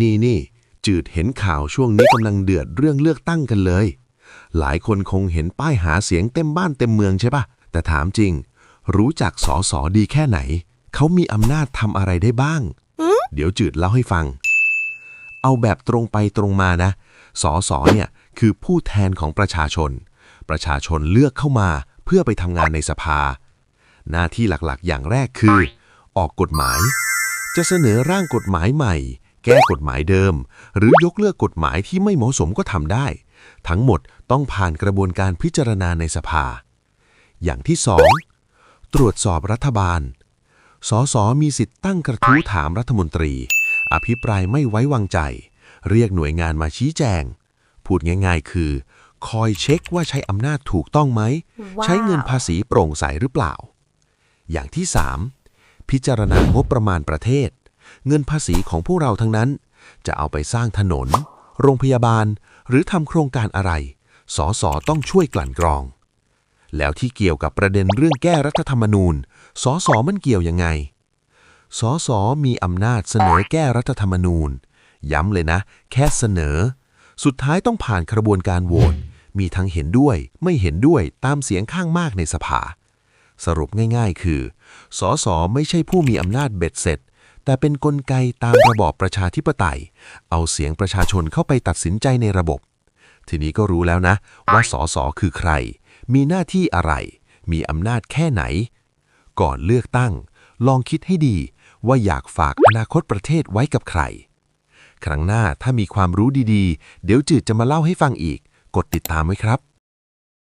นี่นี่จืดเห็นข่าวช่วงนี้กำลังเดือดเรื่องเลือกตั้งกันเลย หลายคนคงเห็นป้ายหาเสียงเต็มบ้านเต็มเมืองใช่ปะแต่ถามจริง รู้จักสอสอดีแค่ไหน เขามีอำนาจทำอะไรได้บ้าง เดี๋ยวจืดเล่าให้ฟัง เอาแบบตรงไปตรงมานะ สอสอเนี่ยคือผู้แทนของประชาชน ประชาชนเลือกเข้ามาเพื่อไปทำงานในสภา หน้าที่หลักๆ อย่างแรกคือ ออกกฎหมาย จะเสนอร่างกฎหมายใหม่ แก้กฎหมายเดิม หรือยกเลิกกฎหมายที่ไม่เหมาะสมก็ทำได้ ทั้งหมดต้องผ่านกระบวนการพิจารณาในสภา อย่างที่สองตรวจสอบรัฐบาล สสมีสิทธิ์ตั้งกระทู้ถามรัฐมนตรี อภิปรายไม่ไว้วางใจ เรียกหน่วยงานมาชี้แจง พูดง่าย ๆ คือ คอยเช็คว่าใช้อำนาจถูกต้องไหมว้าวใช้เงินภาษีโปร่งใสหรือเปล่า อย่างที่ 3 พิจารณางบประมาณประเทศ เงินภาษีของพวกเราทั้งนั้น จะเอาไปสร้างถนน โรงพยาบาล หรือทำโครงการอะไร สสต้องช่วยกลั่นกรอง แล้วที่เกี่ยวกับประเด็นเรื่องแก้รัฐธรรมนูญ สสมันเกี่ยวยังไง สสมีอำนาจเสนอแก้รัฐธรรมนูญ ย้ำเลยนะ แค่เสนอ สุดท้ายต้องผ่านกระบวนการโหวต มีทั้งเห็นด้วย ไม่เห็นด้วย ตามเสียงข้างมากในสภาสรุปง่ายๆ คือ สสไม่ใช่ผู้มีอำนาจเบ็ดเสร็จ แต่เป็นนกลไกตามระบอบประชาธิปไตย เอาเสียงประชาชนเข้าไปตัดสินใจในระบบ ทีนี้ก็รู้แล้วนะ ว่าสสคือใคร มีหน้าที่อะไร มีอำนาจแค่ไหน ก่อนเลือกตั้ง ลองคิดให้ดีว่าอยากฝากอนาคตประเทศไว้กับใคร ครั้งหน้าถ้ามีความรู้ดีๆ เดี๋ยวจืดจะมาเล่าให้ฟังอีก กดติดตามไว้ครับ